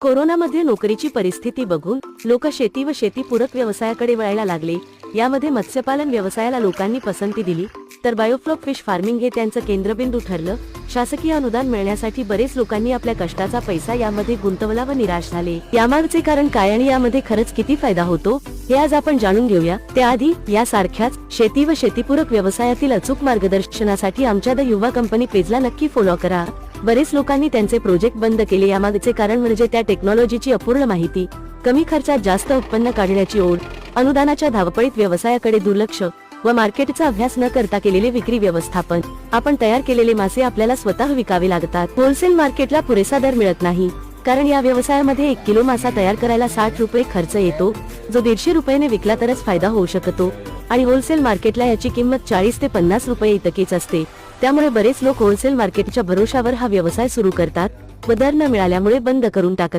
कोरोनामध्ये नोकरीची परिस्थिती बघून लोक शेती व शेतीपूरक व्यवसायाकडे वळायला लागले. यामध्ये मत्स्यपालन व्यवसायाला लोकांनी पसंती दिली. तर बायोफ्लॉक फिश फार्मिंग हे त्यांचं केंद्रबिंदू ठरलं. शासकीय अनुदान मिळण्यासाठी बरेच लोकांनी आपल्या कष्टाचा पैसा यामध्ये गुंतवला व निराश झाले. यामागचे कारण काय आणि यामध्ये खरंच किती फायदा होतो? हे आज आपण जाणून घेऊया. त्याआधी यासारख्याच शेती व शेतीपूरक व्यवसायातील अचूक मार्गदर्शनासाठी आमच्या द युवा कंपनी पेजला नक्की फॉलो करा. बरेच लोकांनी त्यांचे प्रोजेक्ट बंद केले. यामागचे कारण म्हणजे त्या टेक्नॉलॉजीची अपूर्ण माहिती. कमी खर्चात जास्त उत्पन्न काढण्याची ओढ अनुदानाच्या धावपळीत व्यवसायाकडे दुर्लक्ष व मार्केटचा अभ्यास न करता केलेले विक्री व्यवस्थापन. आपण तयार केलेले मासे आपल्याला स्वतः विकावे लागतात. होलसेल मार्केटला पुरेसा दर मिळत नाही. कारण या व्यवसायामध्ये एक किलो मासा तयार करायला साठ रुपये खर्च येतो. जो दीडशे रुपयाने विकला तरच फायदा होऊ शकतो. आणि होलसेल मार्केटला याची किंमत चाळीस ते पन्नास रुपये इतकीच असते. त्यामुळे बरेच लोक होलसेल मार्केटच्या भरोशावर हा व्यवसाय सुरू करतात व दर न मिळाल्यामुळे बंद करून टाकत